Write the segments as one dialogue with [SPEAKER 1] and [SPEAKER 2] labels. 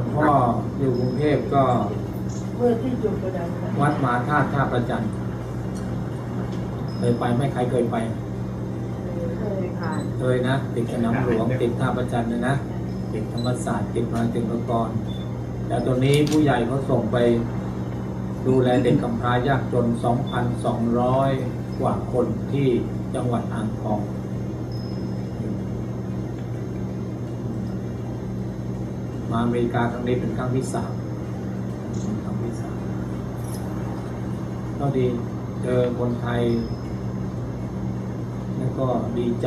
[SPEAKER 1] หลวงพ่ออยู่กรุงเทพก็
[SPEAKER 2] เมื่อที่จุดกระดังนะ
[SPEAKER 1] วัดมหาธาตุท่าประจันทร์เคยไปไหม่ใครเคยไป
[SPEAKER 2] เคยผ่าน
[SPEAKER 1] เคยนะติดสนามหลวงติดท่าประจันทร์เลยนะติดธรรมศาสตร์ติดมาติดประกรณ์แต่ตัวนี้ผู้ใหญ่เขาส่งไปดูแลเด็กกำพร้ายากจน 2,200 กว่าคนที่จังหวัดอ่างทอง มาอเมริกาครั้งนี้เป็นครั้งที่สามครั้งที่สามก็ดีเจอคนไทย แล้วก็ดีใจ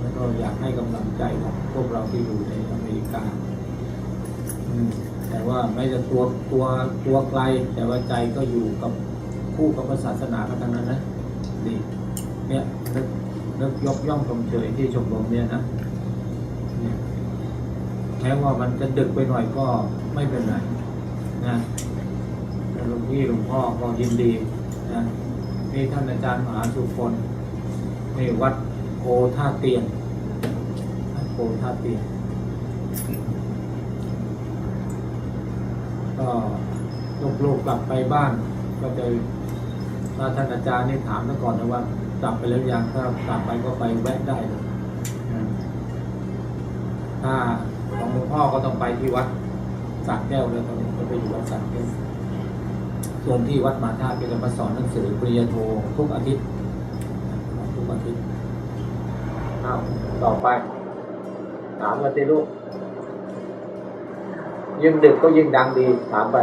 [SPEAKER 1] แล้วก็อยากให้กำลังใจกับพวกเราที่อยู่ในอเมริกาแต่ว่าไม่จะตัวตัวตัวไกล แต่ว่าใจก็อยู่กับคู่กับศาสนากันทั้งนั้นนะดีเนี่ยนึกนึกยกย่องชมเชยที่ชมรมเนี่ยนะ แม้ว่ามันจะดึกไปหน่อยก็ไม่เป็นไรนะหลวงพี่หลวงพ่อก็ยินดีนะนี่ท่านอาจารย์มหาสุพลนี่วัดโพท่าเตียนวัดโพท่าเตียน ก็ลูกๆกลับไปบ้าน ก็จะถ้าท่านอาจารย์นี่ถามซะก่อนนะว่ากลับไปแล้วยังถ้ากลับไปก็ไปแวะได้เลยถ้า หลวงพ่อก็ต้องไปที่วัดสระแก้วเลยตอนนี้ก็ไปอยู่วัดสระแก้วส่วนที่วัดมหาธาตุก็จะมาสอนหนังสือปริญญาโททุกอาทิตย์ทุกอาทิตย์อ้าวต่อไปถามมาสิลูกยิ่งดึกก็ยิ่งดังดีถามไป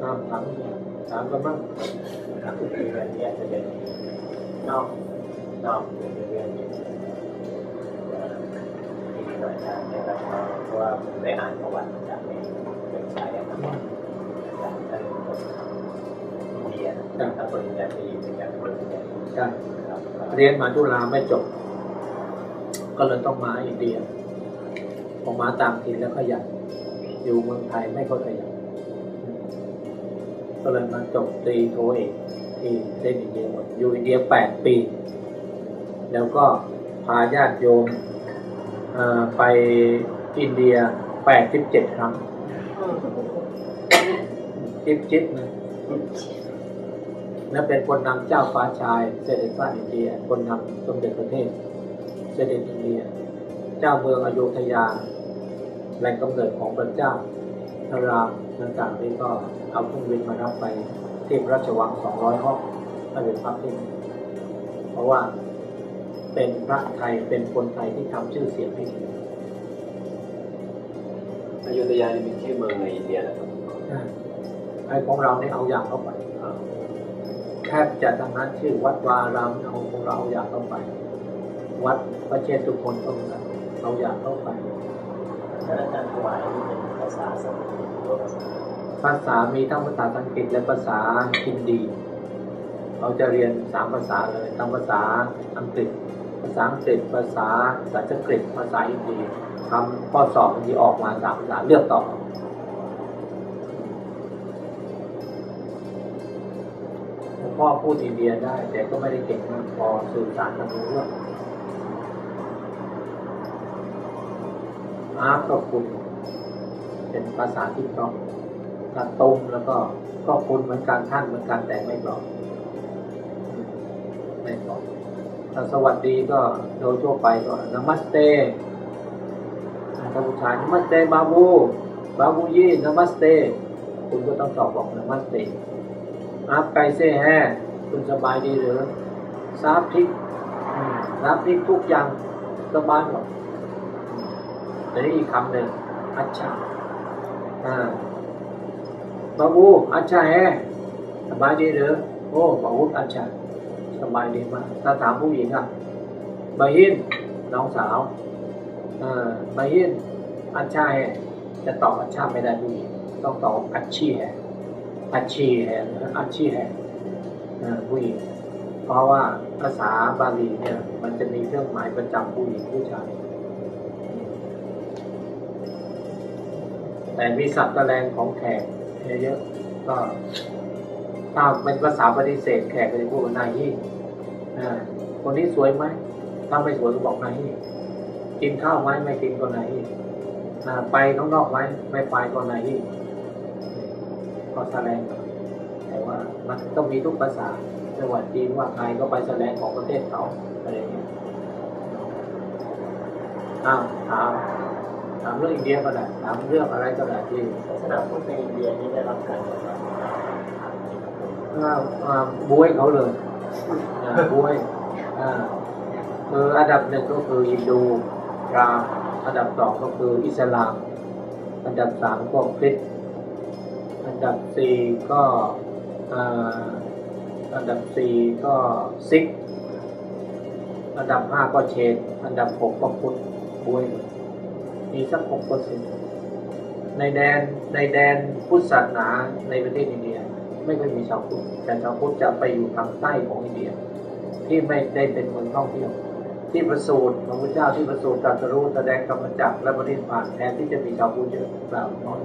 [SPEAKER 1] ถามถามถามกันบ้าง
[SPEAKER 3] ครับคือเรื่อง นอกนอกเรื่องนี้ที่หน่วยงานเนี่ยนะครับเพราะว่าผมได้อ่านประวัติจากในเว็บไซต์นะครับจากท่านคนอินเดียนะครับปริญญาตรีเป็นการปริญญาตรี
[SPEAKER 1] ใช่
[SPEAKER 3] ครับ
[SPEAKER 1] เรียนมาจุฬาไม่จบ ก็เลยต้องมาอินเดียพอมาตางถิ่นแล้วขยันอยู่เมืองไทยไม่ค่อยขยันก็เลยมาจบตรีโทเอก ที่เล่นอินเดียหมดอยู่อินเดียแปดปี แล้วก็พาญาติโยมไปอินเดียแปดสิบเจ็ดครั้งจิ๊บจิ๊บนะและเป็นคนนำเจ้าฟ้าชาย เสด็จฟ้าอินเดีย คนนำสมเด็จพระเทพเสด็จอินเดีย เจ้าเมืองอโยธยาแหล่งกำเนิดของพระเจ้าพระรามต่างๆนี้ก็เอาเครื่องบินมารับไป ที่พระราชวัง200ห้องถ้าเป็นพระที่นี่เพราะว่าเป็นพระไทยเป็นคนไทยที่ทำชื่อเสียงให้ดี
[SPEAKER 3] อยุธยานี่เป็นชื่อเมืองในอินเดียนะครับ
[SPEAKER 1] ไอ้ของเราเนี่ยเอาอย่างเข้าไปแทบจะทั้งนั้นชื่อวัดวารามเอาของเราเอาอย่างเข้าไป วัดพระเชตุพนตรงนั้นเอาอย่างเข้าไป
[SPEAKER 3] ท่านอาจารย์ถวายนี่เป็นภาษาสันสกฤตหรือภาษา
[SPEAKER 1] ภาษามีทั้งภาษาสังกฤษและภาษาฮินดี เราจะเรียนสามภาษาเลยทั้งภาษาอังกฤษ ภาษาอังกฤษ ภาษาสันสกฤตภาษาฮินดีทำข้อสอบที่ออกมาสามภาษาเลือกตอบพ่อพูดอินเดียได้ แต่ก็ไม่ได้เก่งมากพอสื่อสารกันรู้เรื่องอาร์ตก็คุณเป็นภาษาที่เพราะถ้าตรงแล้วก็ก็คุณเหมือนกันท่านเหมือนกันแต่ไม่เพราะไม่เพราะถ้าสวัสดีก็โดยทั่วไปก็นามัสเตถ้าผู้ชายนามัสเตบาบูบาบูยี่นามัสเตคุณก็ต้องตอบบอกนามัสเตอาบไกเซ่แฮคุณสบายดีหรือซาบทิกอืมซาบทิกทุกอย่างสบายหมดแต่นี่อีกคำหนึ่งอัจฉาอ่า บาบูอัจฉาแฮสบายดีหรือโอ้บาบูอัจฉาสบายดีมากถ้าถามผู้หญิงอะบาฮินน้องสาวอ่าบาฮินอัจฉาแฮจะตอบอัจฉาไม่ได้ผู้หญิงต้องตอบอัจฉีแฮอัจฉีแฮอัจฉีแฮอ่าผู้หญิงเพราะว่าภาษาบาลีเนี่ยมันจะมีเครื่องหมายประจำผู้หญิงผู้ชายแต่มีศัพท์แสดงของแขก เยอะๆก็ถ้าเป็นภาษาปฏิเสธแขกก็จะพูดว่านายยี่คนนี้สวยไหมถ้าไม่สวยก็บอกนายฮีกินข้าวไหมไม่กินก็นายฮี่ไปข้างนอกไหมไม่ไปก็นายฮีก็แสดงแต่ว่ามันต้องมีทุกภาษาไม่ว่าจีนว่าไทยก็ไปแสดงของประเทศเขาอะไรอย่างเงี้ยอ้าวถาม ถามเรื่องอินเดียก็ได้ถามเรื่องอะไรก็ได้ที่
[SPEAKER 3] ศาสนาพุทธในอินเดียนี่ได้รับการยอมรับทางสังคม
[SPEAKER 1] อ่าอ่าบวยเขาเลยอ่าบวยอ่าคืออันดับหนึ่งก็คืออินดูพราหมณ์อันดับสองก็คืออิสลาม อันดับสามก็คริสต์อันดับสี่ก็อ่าอันดับสี่ก็ซิก อันดับห้าก็เชน อันดับหกก็พุทธบวย มีสักหกเปอร์เซ็นต์ในแดนในแดนพุทธศาสนาในประเทศอินเดีย ไม่ค่อยมีชาวพุทธแต่ชาวพุทธจะไปอยู่ทางใต้ของอินเดีย ที่ไม่ได้เป็นเมืองท่องเที่ยว ที่ประสูติของพระเจ้าที่ประสูติตรัสรู้แสดงกรรมจักรและปฏิบัติแทนที่จะมีชาวพุทธเยอะเปล่าน้อย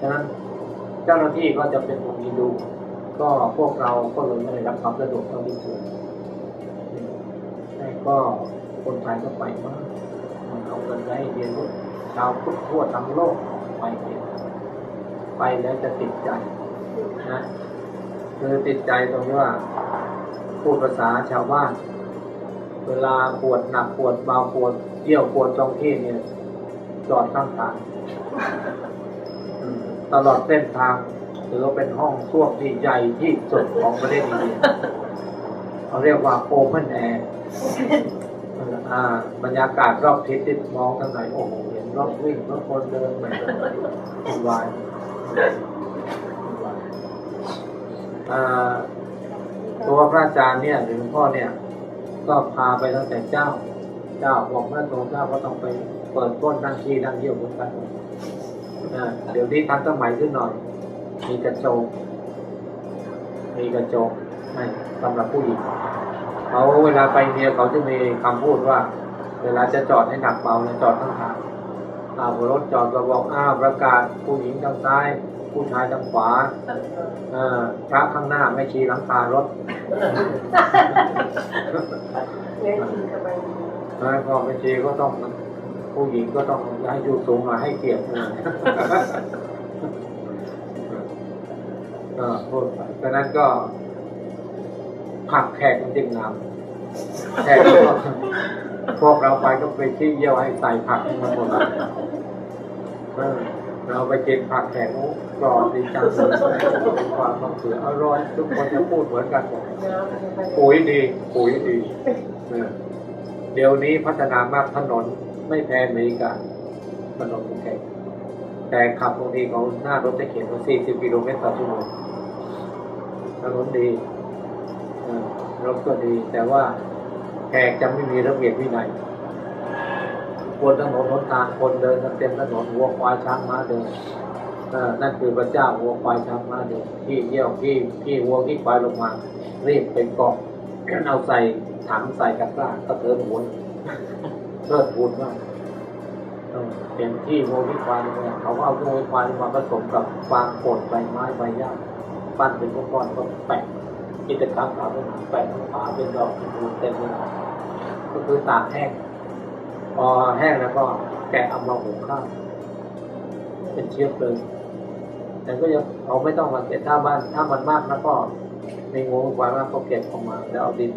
[SPEAKER 1] ฉะนั้นเจ้าหน้าที่ก็จะเป็นคนฮินดู ก็พวกเราก็เลยไม่ได้รับความสะดวกเท่าที่ควรแต่ก็คนไทยก็ไปมาก มันเอาเงินไปให้เรียนรู้ชาวพุทธทั่วทั้งโลกไปเรียนไปแล้วจะติดใจนะคือติดใจตรงที่ว่าพูดภาษาชาวบ้าน เวลาปวดหนักปวดเบาปวดเยี่ยวปวดตรงที่เนี่ยจอดข้างทางตลอดเส้นทางถือว่าเป็นห้องส้วมที่ใหญ่ที่สุดของประเทศอินเดียเขาเรียกว่าโอเพนแอร์ บรรยากาศรอบทิศที่มองทางไหนโอ้โหเห็นรถวิ่งรถคนเดินแบบวุ่นวายวุ่นวายตัวพระอาจารย์เนี่ยหรือพ่อเนี่ย ก็พาไปตั้งแต่เจ้า เจ้าบอกว่าตัวเจ้าก็ต้องไปเปิดก้นนั่งที่นั่งเยี่ยวบนกันเดี๋ยวนี้ทันสมัยขึ้นหน่อย มีกระโจมมีกระโจมให้สำหรับผู้หญิง เขาเวลาไปเมียเขาจะมีคำพูดว่า เวลาจะจอดให้หนักเบาเนี่ยจอดข้างทางอ่ารถจอดก็บอกอ้าวประกาศผู้หญิงทางซ้าย ผู้ชายทางขวาเอ่อพระข้างหน้าไม่ชี้หลังคารถ
[SPEAKER 2] เงี้ยทีก็
[SPEAKER 1] ไม่ชี้ก็ต้องผู้หญิงก็ต้องให้อยู่สูงมาให้เกียรติหน่ยก็พูดไปดังนั้นก็ ผักแขกมันจึงงามแขกพวกเราไปก็ไปชี้เยี่ยวให้ใส่ผักให้มันหมดเลยเออเราไปกินผักแขกกรอบดีจังเลยความมะเขืออร่อยทุกคนจะพูดเหมือนกันหมด
[SPEAKER 2] น้ำมันไป
[SPEAKER 1] ปุ๋ยดีปุ๋ยดีเดี๋ยวนี้พัฒนามากถนนไม่แพ้อเมริกาถนนกรุงเทพแต่ขับบางทีเขาหน้ารถจะเขียนว่า40กิโลเมตรต่อชั่วโมงถนนดี รถก็ดี แต่ว่าแขกจะไม่มีระเบียบวินัยบนถนนหนทางคนเดินกันเต็มถนนวัวควายช้างม้าเดินนั่นคือพระเจ้าวัวควายช้างม้าเดินที่เยี่ยวที่ที่วัวที่ควายลงมารีบไปเกาะเอาใส่ถังใส่กระซ่ากระเทินหมุนเลิศบุญมากเป็นที่โมวิควายเนี่ยเขาก็เอาโมวิควายมาผสมกับฟางโขดใบไม้ใบหญ้าปั้นเป็นก้อนๆก็แปะ กิจกรรมเขาเป็นแปะทั้งฝาเป็นดอกเป็นรูเต็มเลยก็คือตากแห้งพอแห้งแล้วก็แกะเอามาหุงข้าวเป็นเชื้อเพลิงแต่ก็ยังเอาไม่ต้องมาเก็บถ้าบ้านถ้ามันมากแล้วก็ในงูไว้ว่าเขาเก็บออกมา แล้วเอาดิน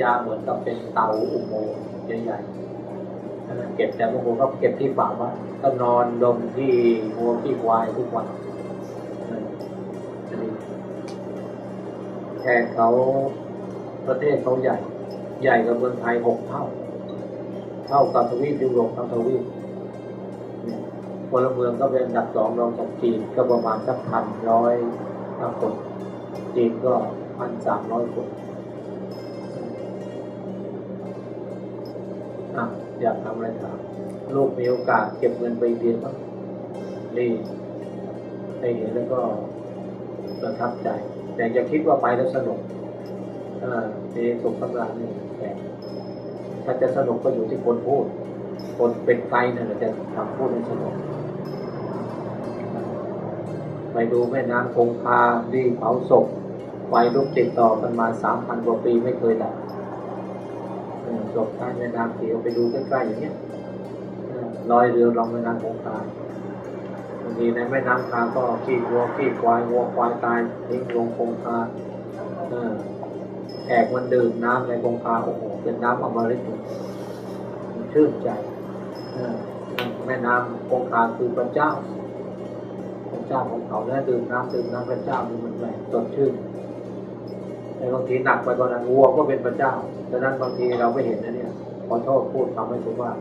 [SPEAKER 1] ยาเหมือนกับเป็นเตาอุโมงค์ใหญ่ๆนนั้นเก็บแต่บางคนก็เก็บที่ฝาบ้าก็นอนดมที่งูที่ควายทุกวัน แขกเขาประเทศเขาใหญ่ ใหญ่กว่าเมืองไทยหกเท่า เท่ากับทวีปยุโรปทั้งทวีปเนี่ยพลเมืองก็เป็นอันดับสองรองจากจีนก็ประมาณสักพันร้อยคนจีนก็พันสามร้อยคนอะอยากทำอะไรถามลูกมีโอกาสเก็บเงินไปเรียนบ้างนี่ได้เห็นแล้วก็ ประทับใจแต่อย่าคิดว่าไปแล้วสนุกอ่านี่สมสำราญนี่แต่ถ้าจะสนุกก็อยู่ที่คนพูด คนเป็นไกด์นั่นแหละจะทำพูดให้สนุกไปดูแม่น้ำคงคาดีเผาศพไฟลุกติดต่อกันมาสามพันกว่าปีไม่เคยดับเออศพใต้แม่น้ำเขียวไปดูใกล้ๆอย่างเงี้ยลอยเรือลงแม่น้ำคงคา บางทีในแม่น้ำคาก็ขี้วัวขี้ควายวัวควายตายทิ้งลงคงคาเอกมันดื่มน้ำในคงคาโอ้โหเป็นน้ำอมฤตมันชื่นใจแม่น้ำคงคาคือพระเจ้าพระเจ้าของเขาเนี่ยดื่มน้ำดื่มน้ำพระเจ้านี่มันแหวนสดชื่นแต่บางทีหนักไปกว่านั้นวัวก็เป็นพระเจ้าดังนั้นบางทีเราไม่เห็นนะเนี่ยขอโทษพูดทำให้ถูกว่า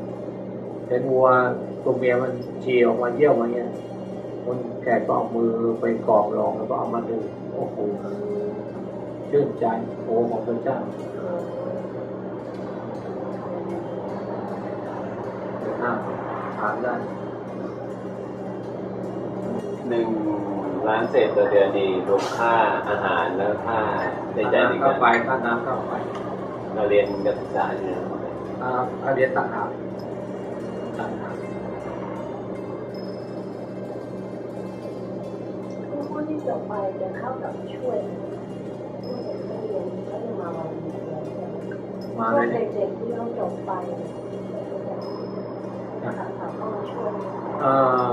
[SPEAKER 1] เป็นวัวตัวเมียมันฉี่ออกมาเยี่ยวมาเนี่ย คนแขกก็เอามือไปกรอกรองแล้วก็เอามาดื่มโอ้โหชื่นใจโอ้ของพระเจ้าอ่าถามได้
[SPEAKER 3] หนึ่งล้านเศษต่อเดือนนี่รวมค่าอาหารแล้วค่าใช้จ่ายใน
[SPEAKER 1] ค่า
[SPEAKER 3] การ
[SPEAKER 1] ไฟค่าน้ำค่าไฟ
[SPEAKER 3] เราเรียนการศึกษาอยู่นะ
[SPEAKER 1] อ่าค่าเรียนต่างหาก
[SPEAKER 2] เข้ากับช่วยผู้เด็กนักเรียนเขาจะมาวันนี้แล้ว
[SPEAKER 1] มา
[SPEAKER 2] พ
[SPEAKER 1] เล
[SPEAKER 2] วยก
[SPEAKER 1] เนี่ย
[SPEAKER 2] เด็กๆที่เขาจบไปค่ะเขาเข้ามาช่วย
[SPEAKER 1] เอ่อ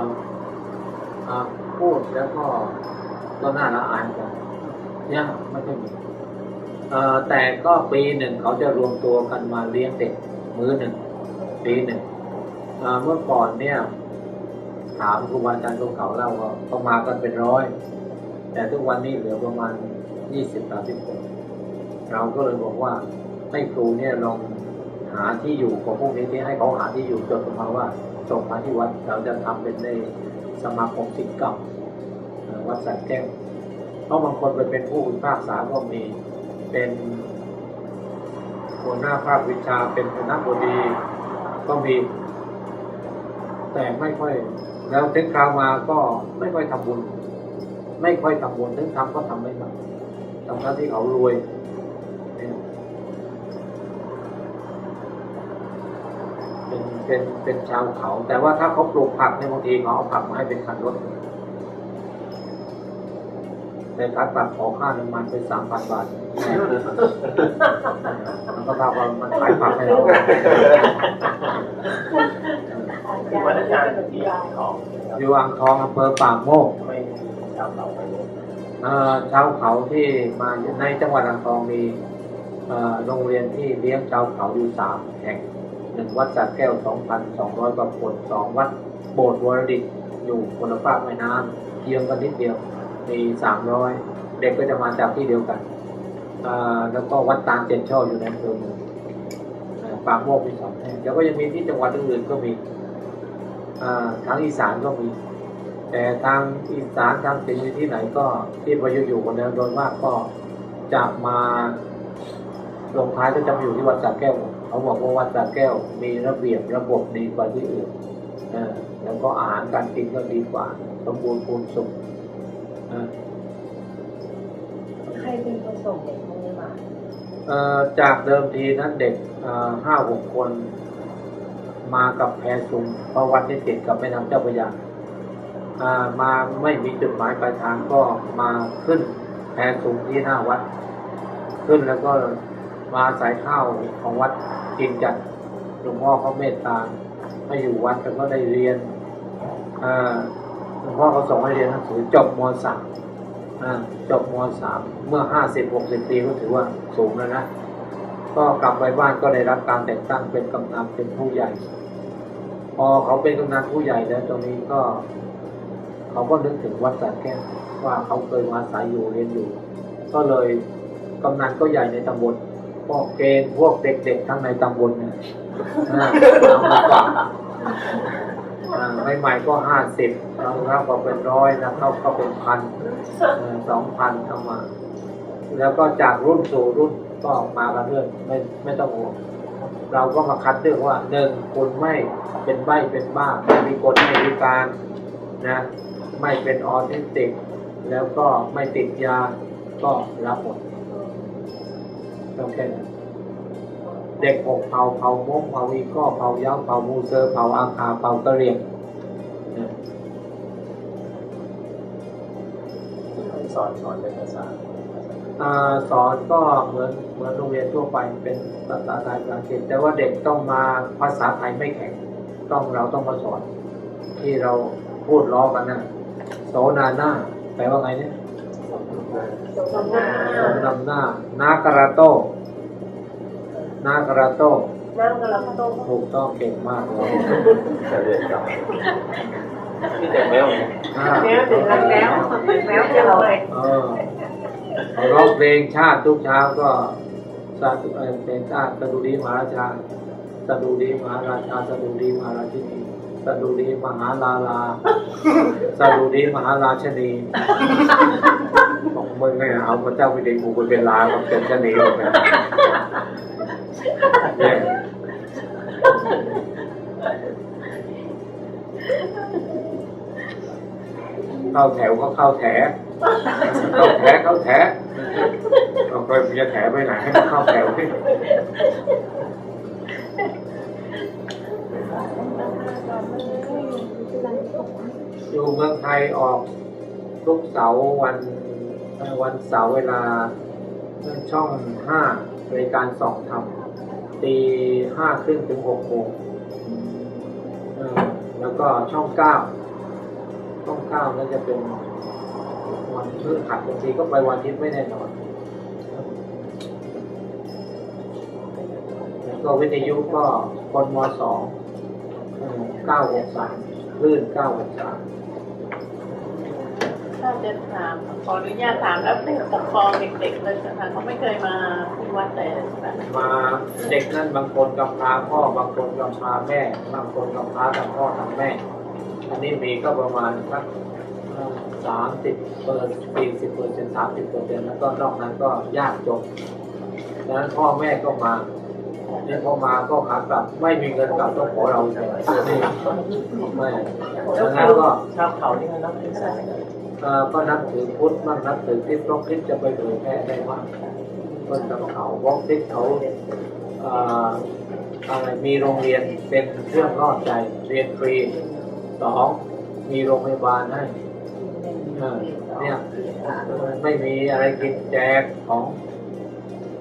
[SPEAKER 1] อ่าพูดแล้วก็ก็น่าละอายกันยากไม่ค่อยมีเอ่อแต่ก็ปีหนึ่งเขาจะรวมตัวกันมาเลี้ยงเด็กมื้อหนึ่งปีหนึ่งอ่าเมื่อก่อนเนี่ย ถามครูบาอาจารย์เขาเล่าว่าเขามากันเป็นร้อย แต่ทุกวันนี้เหลือประมาณยี่สิบสามสิบคน เราก็เลยบอกว่าให้ครูเนี่ยลองหาที่อยู่ของพวกนี้ให้เขาหาที่อยู่จนประมาณว่าส่งมาที่วัดเราจะทำเป็นในสมาคมศิษย์เก่าวัดสันแก้วเพราะบางคนไปเป็นผู้พิพากษาก็มีเป็นหัวหน้าภาควิชาเป็นคณะบดีก็มี แต่ไม่ค่อย แล้วถึงคราวมาก็ไม่ค่อยทำบุญ ไม่ค่อยทำบุญถึงทำก็ทำไม่มากทำหน้าที่เขารวยเนี่ยเป็นเป็นเป็นชาวเขา แต่ว่าถ้าเขาปลูกผักในยบางทีเขาเอาผักมาให้เป็นขันรถแต่คัดตัดขอค่าน้ำมันเป็นสามพันบาทมันก็เท่ากับมันขายผักให้เรา
[SPEAKER 3] คือวัดอาจารย์ที่ของ
[SPEAKER 1] อยู่อ่างทองอำเภอป่าโมก
[SPEAKER 3] ชาวเขา
[SPEAKER 1] ที่มาในจังหวัดอ่างทองมีโรงเรียนที่เลี้ยงชาวเขาอยู่สามแห่งหนึ่งวัดจัดแก้วสองพันสองร้อยกว่าคนสองวัดโบสถ์วรดิตอยู่คนละฝากแม่น้ำเทียมกันนิดเดียวมีสามร้อยเด็กก็จะมาจากที่เดียวกัน แล้วก็วัดตาลเจนช่ออยู่ในอำเภอเมืองป่าโมกมีสองแห่งแล้วก็ยังมีที่จังหวัดอื่นๆก็มีทางอีสานก็มี แต่ทางอีสานทางสิงห์ที่ไหนก็ที่พายุอยู่คนเดิมโดยมากก็จะมาลงท้ายก็จะมาอยู่ที่วัดสระแก้วเขาบอกว่าวัดสระแก้วมีระเบียบระบบดีกว่าที่อื่นแล้วก็อาหารการกินก็ดีกว่า สมบูรณ์พูนสุข
[SPEAKER 2] ใครเป็นคนส่งเด็กพวกนี้มา
[SPEAKER 1] จากเดิมทีนั้นเด็กห้าหกคน มากับแพรซุงเพราะวัดนี้ติดกับแม่น้ำเจ้าพระยา มาไม่มีจุดหมายปลายทางก็มาขึ้นแพสูงที่หน้าวัด ขึ้นแล้วก็มาสายข้าวของวัดกินจัดหลวงพ่อเขาเมตตาให้อยู่วัดแล้วก็ได้เรียนหลวงพ่อเขาส่งให้เรียนหนังสือจบมสามจบมสามเมื่อห้าสิบหกสิบปีก็ถือว่าสูงแล้วนะก็กลับไปบ้านก็ได้รับการแต่งตั้งเป็นกำนันเป็นผู้ใหญ่ พอเขาเป็นกำนันผู้ใหญ่แล้วตรงนี้ก็ เขาก็นึกถึงวัดสระแก้วว่าเขาเคยมาอายอยู่เรียนอยู่ ก็เลยกำนันก็ใหญ่ในตำบลก็เกณฑ์พวกเด็กๆทั้งในตำบลเนี่ยอ่าเอามาฝากอ่าใหม่ๆก็ห้าสิบเรารับก็เป็นร้อยนะเข้าก็เป็นพันสองพันเข้ามา แล้วก็จากรุ่นสู่รุ่นก็มากันเรื่อยไม่ไม่ต้องห่วงเราก็มาคัดเลือกว่าหนึ่งคุณไม่เป็นใบ้เป็นบ้าไม่มีกฎไม่มีการนะ ไม่เป็นออทิสติก แล้วก็ไม่ติดยาก็รับหมดต้องแค่นั้นเด็กหกเผ่าเผ่ามงเผ่าอีก็เผ่าเย้าเผ่ามูเซอร์เผ่าอาคาเผ่ากะเหรี่ยงนะ
[SPEAKER 3] สอนสอนเป็นภาษา
[SPEAKER 1] อ่าสอนก็เหมือนเหมือนโรงเรียนทั่วไปเป็นภาษาไทยภาษาอังกฤษแต่ว่าเด็กต้องมาภาษาไทยไม่แข็ง ต้องเราต้องมาสอนที่เราพูดล้อกันนะ โสนาหน้า แปลว่าไงเนี่ย
[SPEAKER 2] สมนา
[SPEAKER 1] โสนำหน้า นากราโต นากราโต
[SPEAKER 2] น้ำกระลำต้ม
[SPEAKER 1] ถูกต้องเก่งมากเลย
[SPEAKER 3] จะเรียนจบนี่แต่แมวเนี่ย
[SPEAKER 1] อ่า
[SPEAKER 2] แมวถึงรักแล้วแมวจะลอย
[SPEAKER 1] เออเขาร้องเพลงชาติทุกเช้าก็สาธุเอ่อเพลงชาติสดุดีมหาราชาสดุดีมหาราชาสดุดีมหาราชินี สดุดีมหาลาลาสดุดีมหาราชนีบอกมึงไงเอาพระเจ้าไปดีกูไปเป็นลากับเป็นชนีหมดนะเนี่ยเข้าแถวก็เข้าแถเข้าแถเข้าแถเราไปจะแถไปไหนให้มันเข้าแถวที่ อยู่เมืองไทยออกทุกเสาร์วันวันเสาร์เวลาช่องห้าบริการสองทำตีห้าครึ่งถึงหกโมงแล้วก็ช่องเก้าช่องเก้านั่นจะเป็นวันพฤหัสบางทีก็ไปวันอาทิตย์ไม่แน่นอนแล้วก็วิทยุก็คนมสองเก้าหกสามคลื่นเก้าหกสาม
[SPEAKER 4] ถ้าจะถามขออนุญาตถามแล้วผู้ปกครองเด็กๆเลยนะคะเขาไม่เคยมาที่วัดแต่แบบ
[SPEAKER 1] มาเด็กนั่นบางคนกำพร้าพ่อบางคนกำพร้าแม่ บางคนกำพร้าทั้งพ่อทั้งแม่ อันนี้มีก็ประมาณสักสามสิบเปอร์สี่สิบเปอร์เซ็นต์สามสิบเปอร์เซ็นต์แล้วก็นอกนั้นก็ยากจนดังนั้นพ่อแม่ก็มาเนี่ยพอมาก็ขากลับไม่มีเงินกลับต้องขอเราเลยนี่ไม่ดังนั้นก็
[SPEAKER 3] ชาวเขานี่มันนับถือศาสนา
[SPEAKER 1] เอ่อ ก็นับถือพุทธบ้างนับถือคริสต์เพราะคริสต์จะไปเผยแพร่ได้มากต้นกับเขาเพราะคริสต์เขาอะไรมีโรงเรียนเป็นเครื่องรอดใจเรียนฟรีสองมีโรงพยาบาลให้เนี่ยไม่มีอะไรกินแจกของ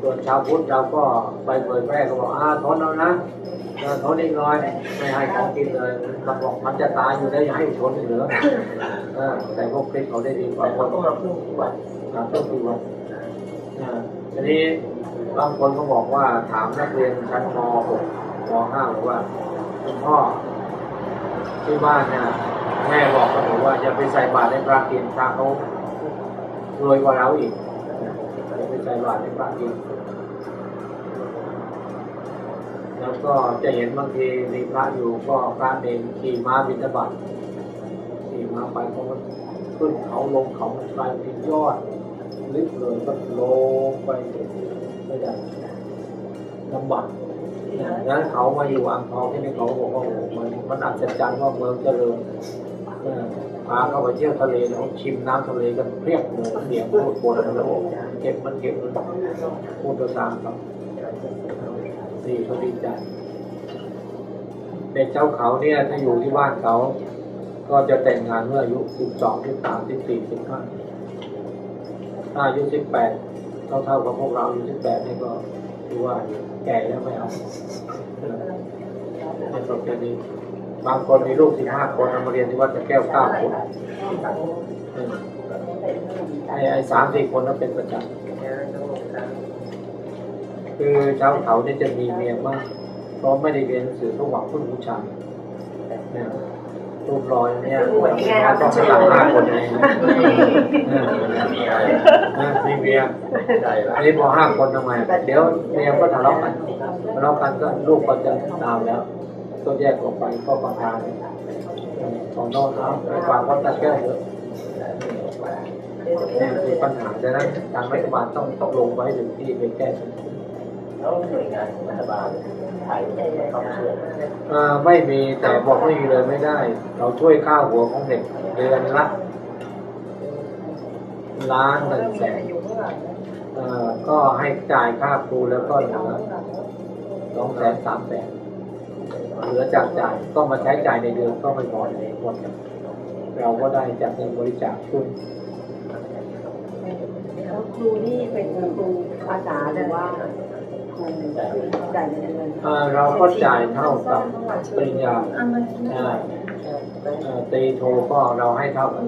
[SPEAKER 1] ส่วนชาวพุทธเราก็ไปเผยแพร่ก็บอกอ่าทนเอานะ เออทนอีกน่อยไม่ให้ของกินเลยมันบอกมันจะตายอยู่ได้ยังให้ทนอีกเหรือแต่พวกคริสเขาได้ดีกว่าคน
[SPEAKER 3] ต้องมาพึ่งที่วัด
[SPEAKER 1] ครับต้องดูว่าอ่าทีนี้บางคนก็บอกว่าถามนักเรียนชั้นม .6 ม .5 บอกว่าคุณพ่อที่บ้านเนี่ยแม่บอกกับผมว่าอย่าไปใส่บาตรในพระกินพระเขารวยกว่าเราอีกอย่าไปใส่บาตรในพระกิน แล้วก็จะเห็นบางทีมีพระอยู่ก็พระเนรขี่ม้าบิณฑบาตขี่ม้าไปเพราะมันขึ้นเขาลงเขาไปที่ยอดลึกเลยก็ลงไปไม่ได้ลำบากงั้นเขามาอยู่อ่างทองที่นี่เขาบอกว่าโอ้โหมันมันอัศจรรย์ว่าเมืองเจริญพาเข้าไปเที่ยวทะเลแล้วชิมน้ำทะเลกันเพียบเลยเสียงพูดบนกันแล้วเก็บมันเก็บมันพูดภาษาครับ ดีเขาดีใจเด็กเจ้าเขาเนี่ยถ้าอยู่ที่บ้านเขา ก็จะแต่งงานเมื่ออายุสิบสองสิบสามสิบสี่สิบห้าถ้าอายุสิบแปดเท่าเท่าๆกับพวกเราอายุสิบแปดนี่ก็ถือว่าแก่แล้วไม่เอาในประเพณีบางคนมีลูกสิบห้าคนเอามาเรียนที่วัดตะแก้วเก้าคนเออไอ้ไอ้สามสี่คนนั้นเป็นประจำ คือชาวเขาเนี่ยจะมีเมียมากเพราะไม่ได้เรียนหนังสือเขาหวังพึ่งผู้ชายเนี่ยรูปรอยเนี่ยเขาต้องสลับห้าคนเองนะเออ
[SPEAKER 3] มีอะไร
[SPEAKER 1] เออมีเมีย
[SPEAKER 3] ใจละ
[SPEAKER 1] อันนี้พอห้าคนทำไมเดี๋ยวเมียก็ทะเลาะกันทะเลาะกันก็ลูกก็จะตามแล้วก็แยกออกไปก็ประทานเออของโน้นเอาไปฝากวัดตะแก้วเถอะเนี่ยคือปัญหาดังนั้นทางรัฐบาลต้องต้องลงไว้ถึงที่ไปแก้ปัญหา
[SPEAKER 3] แล้วหน่วยงานของรัฐบาลไทยเข้ามาช่วย
[SPEAKER 1] อ่าไม่มีแต่บอกไม่มีเลยไม่ได้ เราช่วยค่าหัวของเด็กเดือนละล้านหนึ่งแสนเอ่อก็ให้จ่ายค่าครูแล้วก็เหลือสองแสนสามแสนเหลือจากจ่ายก็มาใช้จ่ายในเดือนก็ไม่พอในหมดเราก็ได้จากเงินบริจาคช่วย
[SPEAKER 2] แล้วครูนี่เป็นครูภาษาหรือว่าครูจ่าย เงินเดือน
[SPEAKER 1] เอ่อเราก็จ่ายเท่ากับปริญญาตีโทก็เราให้เท่ากัน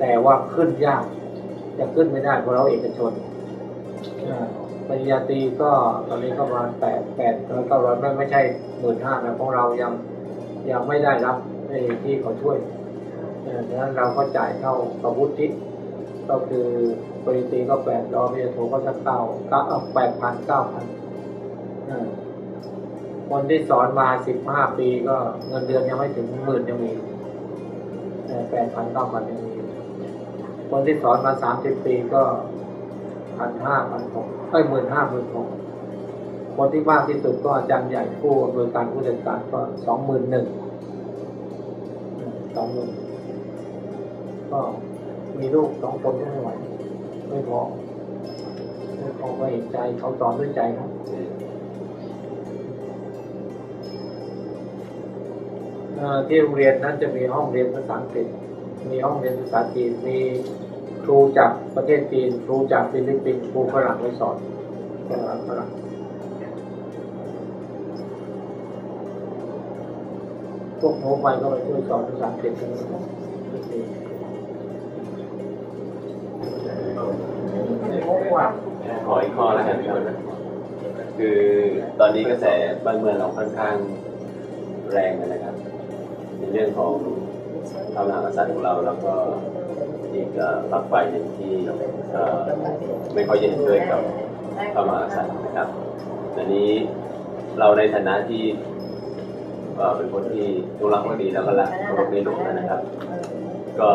[SPEAKER 1] แต่ว่าขึ้นยาก จะขึ้นไม่ได้เพราะเราเอกชนปริญญาตรีก็ตอนนี้ก็ประมาณแปดแปดแล้วก็เราไม่ไม่ใช่หมื่นห้านะเพราะเรายังยังไม่ได้รับที่เขาช่วยดังนั้นเราก็จ่ายเท่ากับวุฒิก็คือปริญญาตรีก็แปดรอปริญญาโทก็จะเก้าเก้าแปดพันเก้าพัน คนที่สอนมาสิบห้าปีก็เงินเดือนยังไม่ถึงหมื่นยังมีแปดพันเก้าพันยังมี คนที่สอนมาสามสิบปีก็พันห้าพันหกเอ้ยหมื่นห้าหมื่นหกคนที่มากที่สุดก็อาจารย์ใหญ่ผู้อำนวยการผู้จัดการก็สองหมื่นหนึ่งสองหมื่นก็มีลูกสองคนก็ไม่ไหวไม่พอไม่พอก็เห็นใจเขาสอนด้วยใจครับ ที่โรงเรียนนั้นจะมีห้องเรียนภาษาอังกฤษ มีห้องเรียนภาษาจีน มีครูจากประเทศจีน ครูจากฟิลิปปินส์ ครูฝรั่งไว้สอนฝรั่งฝรั่งพวกโน้ไปก็ไปช่วยสอนภาษาอังกฤษกัน
[SPEAKER 5] ขออีกข้อแล้วกันครับคือตอนนี้กระแสบ้านเมืองเราค่อนข้างแรงนะครับ ในเรื่องของพระมหากษัตริย์ของเราแล้วก็อีกเอ่อฝักฝ่ายหนึ่งที่ไม่ค่อยเห็นด้วยกับพระมหากษัตริย์นะครับอันนี้เราในฐานะที่เป็นคนที่จงรักภักดีแล้วก็รักคารพในหลวงนะครับ ก็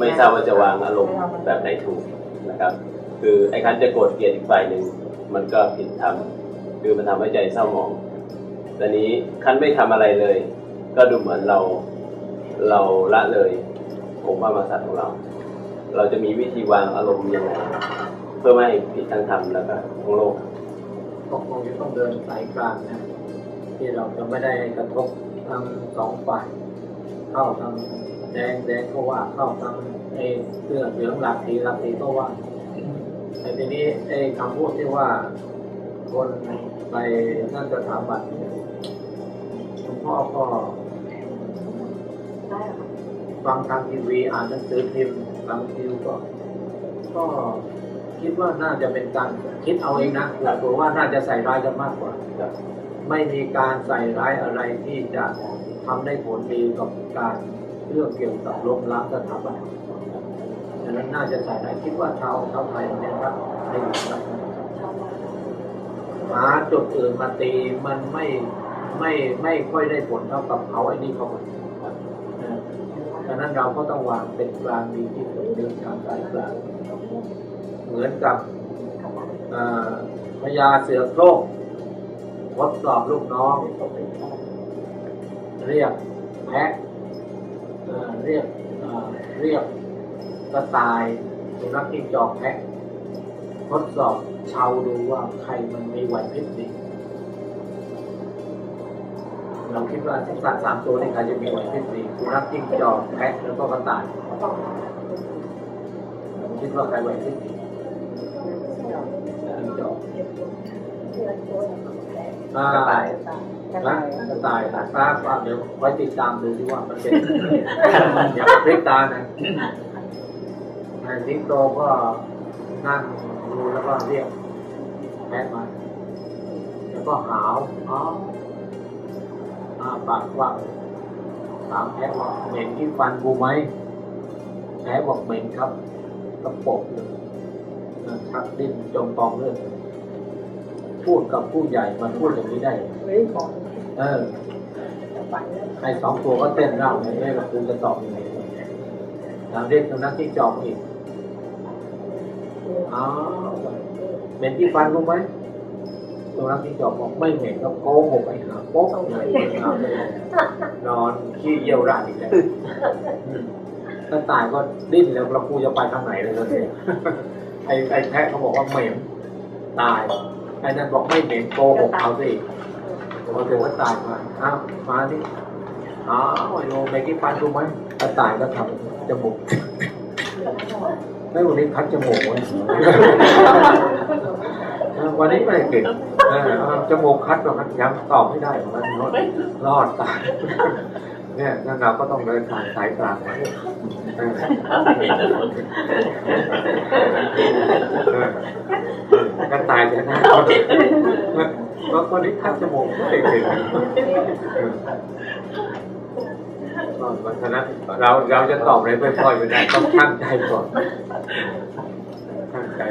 [SPEAKER 5] ไม่ทราบว่าจะวางอารมณ์แบบไหนถูกนะครับ คือไอ้คันจะโกรธเกลียดอีกฝ่ายหนึ่งมันก็ผิดธรรมคือมันทำให้ใจเศร้าหมองตอนนี้คันไม่ทำอะไรเลย ก็ดูเหมือนเราเราละเลยองค์พระมหากษัตริย์ของเรา เราจะมีวิธีวางอารมณ์ยังไงเพื่อไม่ผิดทั้งธรรมแล้วก็ทั้งโลก
[SPEAKER 1] ก็คงจะต้องเดินสายกลางนะที่เราจะไม่ได้กระทบทั้งสองฝ่ายเข้าทางแดงแดงก็ว่าเข้าทางไอ้เสื้อเหลืองหลักสีหลักสีก็ว่าแต่ทีนี้ไอ้คำพูดที่ว่าคนไปนั่นสถาบันเนี่ยหลวงพ่อก็ ฟังทางทีวีอ่านหนังสือพิมพ์บางทีก็ ก็คิดว่าน่าจะเป็นการคิดเอาเองนะแต่ผมว่าน่าจะใส่ร้ายกันมากกว่าไม่มีการใส่ร้ายอะไรที่จะทำได้ผลดีกับการเรื่องเกี่ยวกับล้มล้างสถาบันดังนั้นน่าจะใส่ร้ายคิดว่าชาวชาวไทยเนี่ยครับในหลวงรัชกาลที่เก้าหาจุดอื่นมาตีมันไม่ไม่ไม่ค่อยได้ผลเท่ากับเขาไอ้นี่เขาหมดนังนั้นเราก็ต้องวางเป็นกลางดีที่สุดเดินทางสายกลาง เหมือนกับพญาเสือโคร่งทดสอบลูกน้อง เรียกแพะเอ่เรียกเอ่อเรียกกระต่ายสุนัขจิ้งจอกแพะทดสอบชาวดูว่าใครมันมีไหวพริบดี เราคิดว่าสัตว์สามตัวนี้ใครจะมีไหวพริบดีสุนัขจิ้งจอกแพะแล้วก็กระต่ายคิดว่าใครไหวพริบดีจิ้งจอกอ่า
[SPEAKER 3] กระต่าย
[SPEAKER 1] นะกระต่ายตาตาว่าเดี๋ยวไว้ติดตามดูที่ว่ามันเป็นอย่าพลิกตานะนายสิงโตก็นั่งดูแล้วก็เรียกแพะมาแล้วก็หาวอ๋อ อาปากว่าถามแพะว่าเหม็นที่ฟันกูไหมแพะบอกเหม็นครับกระปกเลยชักดิ้นจมกองเลือดพูดกับผู้ใหญ่มันพูดอย่างนี้ได้
[SPEAKER 2] เฮ้ยขอ
[SPEAKER 1] เออไอ้สองตัวก็เต้นเร่าเลยไม่ว่าคุณจะตอบยังไงทางเรียกสุนัขที่จอกอีกอ้าวเหม็นที่ฟันรู้ไหม สุนัขที่จอกบอกไม่เหม็นก็โกหกไอ้หาโป๊กเลยเอาเลยนอนขี้เยี่ยวราดอีกแล้วอืมถ้าตายก็ดิ้นแล้วเรากูจะไปทางไหนเลยเนี่ยไอ้ไอ้แพะเขาบอกว่าเหม็นตายไอ้นั่นบอกไม่เหม็นโกหกเขาสิพอถึงก็ตายมาอ้าวมาที่อ๋อไอ้โลเมกี้ฟันดูไหมกระต่ายก็ทำจมูกไม่วันนี้คัดจมูกไว้เออวันนี้ไม่ได้เก่งเออเอา จมูกคัดแบบมันยังตอบไม่ได้มันรอดรอดตายเนี่ยนั่นเราก็ต้องเดินทางสายกลางไว้เออเออก็ตายจะหน้าก็คนนี้คัดจมูกไม่ได้เก่งเออเพราะฉะนั้นเราเราจะตอบอะไรไม่ค่อยไม่ได้ต้องตั้งใจก่อนตั้งใจ